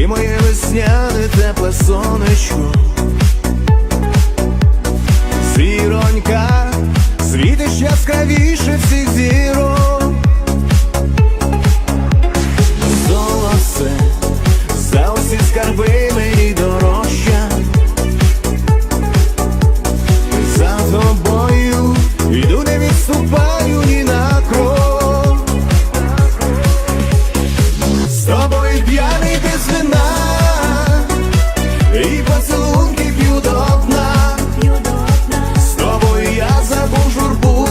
Ти моє весняне тепле сонечко, зіронька, світиш яскравіше всіх. без вина і поцілунки п'ю до дна З тобою я забув журбу,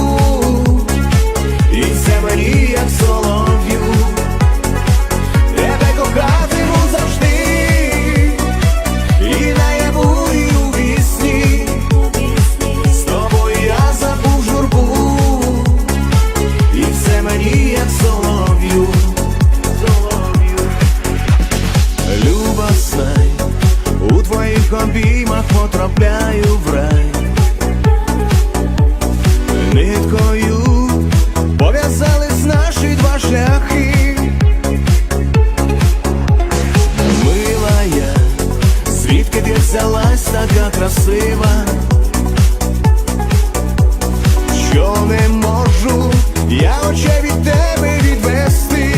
і це мені як солов'ю, тебе кохатиму завжди, і наяву, і у вісні, з тобою я забув журбу, і все мені як солов'ю. твоїх обіймах потрапляю в рай. Ниткою пов'язались наші два шляхи, мила я, звідки ти взялась така красива, що не можу, я очей від тебе відвести.